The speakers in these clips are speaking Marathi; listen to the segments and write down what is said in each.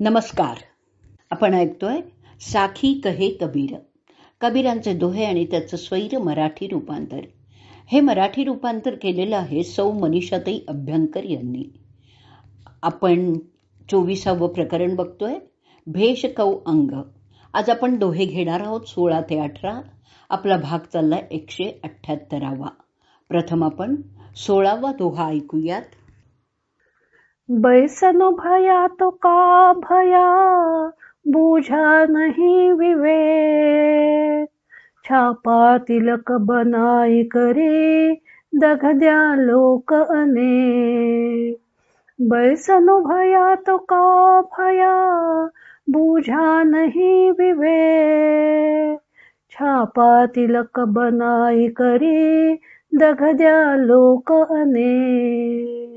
नमस्कार. आपण ऐकतोय साखी कहे कबीर. कबीरांचे दोहे आणि त्याचं स्वैर मराठी रूपांतर. हे मराठी रूपांतर केलेलं आहे सौ मनीषाताई अभ्यंकर यांनी. आपण चोवीसावं प्रकरण बघतोय. भेष कौ अंग. आज आपण दोहे घेणार आहोत सोळा ते अठरा. आपला भाग चालला एकशे अठ्ठ्याहत्तरावा. प्रथम आपण सोळावा दोहा ऐकूयात. बैसनो भया तो का भया? बुझा नहीं विवेक। छापा तिलक बनाई करी दगद्या लोक अनेक। बैसनो भया तो का भया? बुझा नहीं विवेक। छापा तिलक बनाई करी दगद्या लोक अनेक।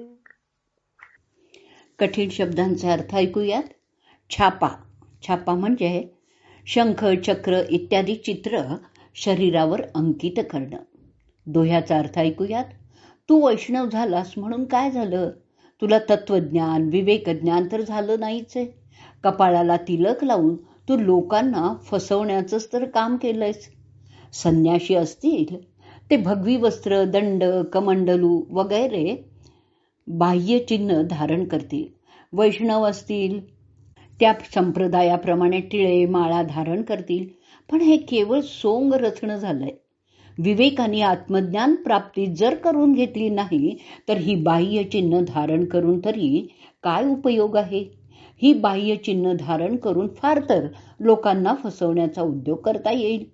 कठीण शब्दांचे अर्थ ऐकूयात. छापा. छापा म्हणजे शंख चक्र इत्यादी चित्र शरीरावर अंकित करणं. दोह्याचा अर्थ ऐकूयात. तू वैष्णव झालास म्हणून काय झालं? तुला तत्वज्ञान विवेकज्ञान तर झालं नाहीच. आहे कपाळाला तिलक लावून तू लोकांना फसवण्याचंच तर काम केलंयस. संन्याशी असतील ते भगवी वस्त्र दंड कमंडलू वगैरे बाह्य चिन्ह धारण करतील. वैष्णव असतील त्या संप्रदायाप्रमाणे टिळे माळा धारण करतील. पण हे केवळ सोंग रचणं झालंय. विवेकाने आत्मज्ञान प्राप्ती जर करून घेतली नाही तर ही बाह्य चिन्ह धारण करून तरी काय उपयोग आहे? ही बाह्य चिन्ह धारण करून फार तर लोकांना फसवण्याचा उद्योग करता येईल.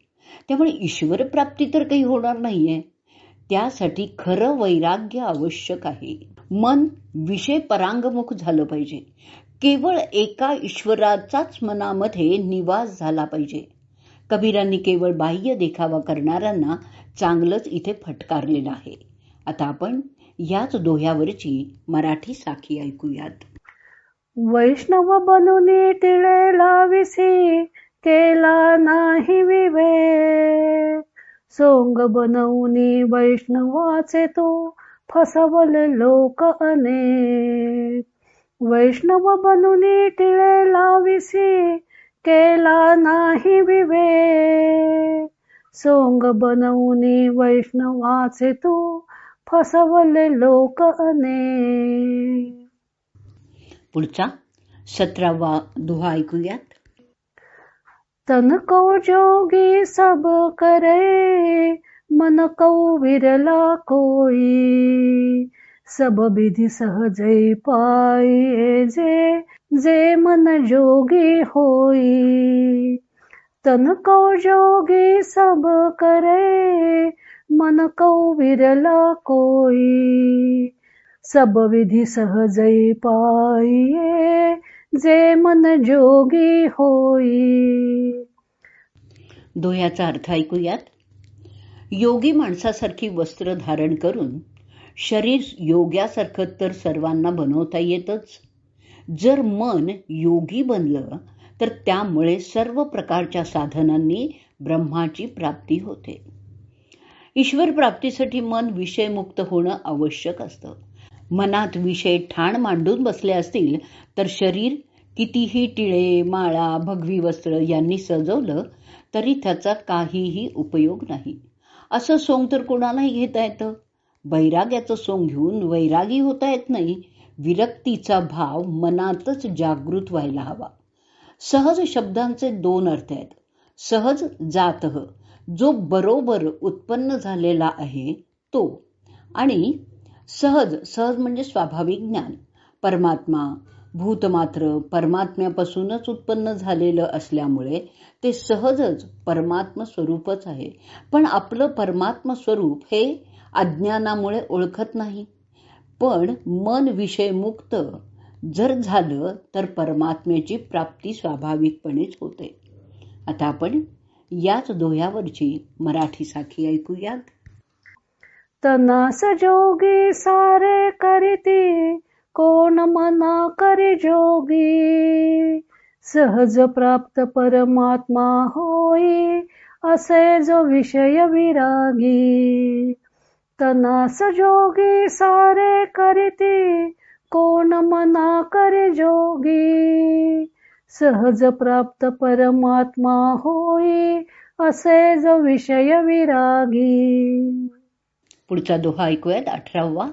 त्यामुळे ईश्वर प्राप्ती तर काही होणार नाहीये. त्यासाठी खरं वैराग्य आवश्यक आहे. मन विषय परांगमुख झालं पाहिजे. केवळ एका ईश्वराचाच मनामध्ये निवास झाला पाहिजे. कबीरांनी केवळ बाह्य देखावा करणाऱ्यांना चांगलंच इथे फटकारलेलं आहे. आता आपण याच दोह्यावरची मराठी साखी ऐकूयात. वैष्णव बनून टिळे लाविसी केला नाही विवेक. सोंग बनवून वैष्णवाचे तो फसवले लोक अनेक. वैष्णव बनून टिळे लाविसी केला नाही विवेक. सोंग बनवून वैष्णवाचे तो फसवले लोक अनेक. पुढचा सतरावा दोहा ऐकूयात. तन को जोगी सब करे मन कौ विरला कोई सब विधि सहज पाई जे जे मन जोगी होई। तन को जोगी सब करे मन को विरला कोई सब विधि सहज पाइये जे मन जोगी होई। दोह्याचा अर्थ ऐकूयात. योगी माणसासारखी वस्त्र धारण करून शरीर योग्यासारखं तर सर्वांना बनवता येतच. जर मन योगी बनलं तर त्यामुळे सर्व प्रकारच्या साधनांनी ब्रह्माची प्राप्ती होते. ईश्वर प्राप्तीसाठी मन विषयमुक्त होणं आवश्यक असतं. मनात विषय ठाण मांडून बसले असतील तर शरीर कितीही टिळे माळा भगवी वस्त्र यांनी सजवलं तरी त्याचा काहीही उपयोग नाही. असं सोंग तर कोणालाही घेता येतं. वैराग्याचं सोंग घेऊन वैरागी होता येत नाही. विरक्तीचा भाव मनातच जागृत व्हायला हवा. सहज शब्दांचे दोन अर्थ आहेत. सहज जात जो बरोबर उत्पन्न झालेला आहे तो. आणि सहज सहज म्हणजे स्वाभाविक ज्ञान. परमात्मा भूत मात्र परमात्म्यापासूनच उत्पन्न झालेलं असल्यामुळे ते सहजच परमात्म स्वरूपच आहे. पण आपलं परमात्म स्वरूप हे अज्ञानामुळे ओळखत नाही. पण मन विषय मुक्त जर झालं तर परमात्म्याची प्राप्ती स्वाभाविकपणेच होते. आता आपण याच दोह्यावरची मराठी साखी ऐकूयात. तनास जोगी सारे करीती कोण मना करे जोगी? सहज प्राप्त परमात्मा होई असे जो विषय विरागी. तनास जोगी सारे करीती कोण मना करे जोगी? सहज प्राप्त परमात्मा होई असे जो विषय विरागी. पुढचा दोहा ऐकूयात अठरावा.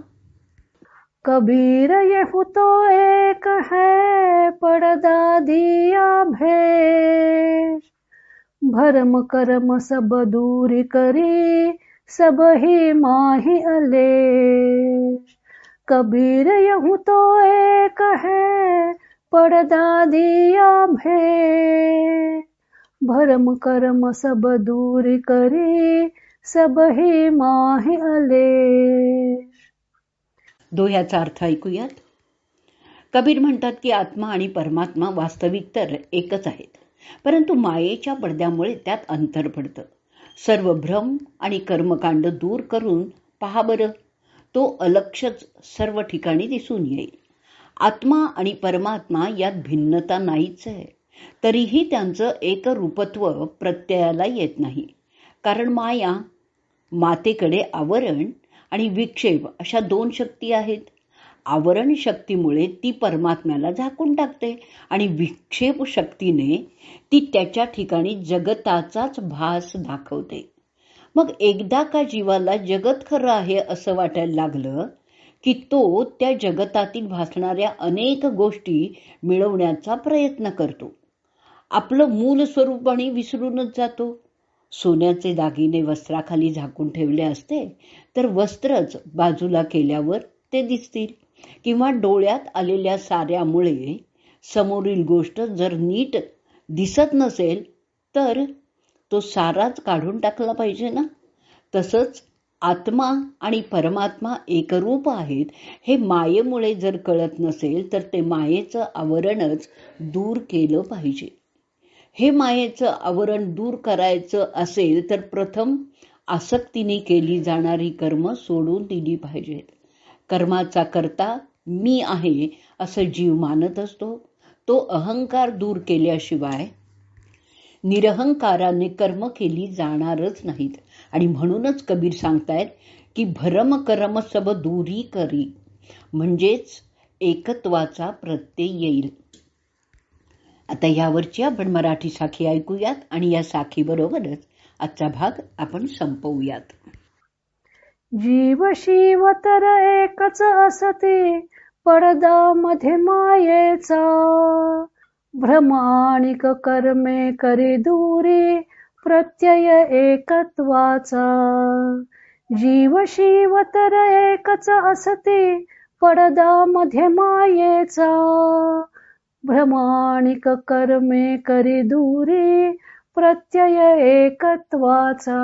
कबीर यहू तो एक है, पड़दा दिया भेष। भरम करम सब दूर करी, सब ही माही अलेश कबीर यहू तो एक है, पड़दा दिया भे भरम करम सब दूर करी, सब ही माही अलेश दोह्याचा अर्थ ऐकूयात. कबीर म्हणतात की आत्मा आणि परमात्मा वास्तविक तर एकच आहेत परंतु मायेच्या पडद्यामुळे त्यात अंतर पडतं. सर्व भ्रम आणि कर्मकांड दूर करून पहा बरं तो अलक्षच सर्व ठिकाणी दिसून येईल. आत्मा आणि परमात्मा यात भिन्नता नाहीच आहे तरीही त्यांचं एकरूपत्व प्रत्ययाला येत नाही. कारण माया मातेकडे आवरण आणि विक्षेप अशा दोन शक्ती आहेत. आवरण शक्तीमुळे ती परमात्म्याला झाकून टाकते आणि विक्षेप शक्तीने ती त्याच्या ठिकाणी जगताचाच भास दाखवते. मग एकदा का जीवाला जगत खरं आहे असं वाटायला लागलं की तो त्या जगतातील भासणाऱ्या अनेक गोष्टी मिळवण्याचा प्रयत्न करतो. आपलं मूल स्वरूप आणि विसरूनच जातो. सोन्याचे दागिने वस्त्राखाली झाकून ठेवले असते तर वस्त्रच बाजूला केल्यावर ते दिसतील. किंवा डोळ्यात आलेल्या साऱ्यामुळे समोरील गोष्ट जर नीट दिसत नसेल तर तो साराच काढून टाकला पाहिजे ना? तसंच आत्मा आणि परमात्मा एकरूप आहेत हे मायेमुळे जर कळत नसेल तर ते मायेचं आवरणच दूर केलं पाहिजे. हे मायेचं आवरण दूर करायचं असेल तर प्रथम आसक्तीने केली जाणारी कर्म सोडून दिली पाहिजेत. कर्माचा करता मी आहे असं जीव मानत असतो. तो अहंकार दूर केल्याशिवाय निरहंकाराने कर्म केली जाणारच नाहीत. आणि म्हणूनच कबीर सांगतायत की भरम कर्म सब दूरी करी म्हणजेच एकत्वाचा प्रत्यय येईल. आता यावरची आपण मराठी साखी ऐकूयात आणि या साखीबरोबरच आजचा भाग आपण संपवूयात. जीव शिव तर एकच असते पडदा मध्ये मायेचा. भ्रमाणिक कर्मे करी दूरी प्रत्यय एकत्वाचा. जीव शिव तर एकच असते पडदा मध्ये मायेचा. भ्रमाणिक कर्मे करी दूरी प्रत्यय एकत्वाचा.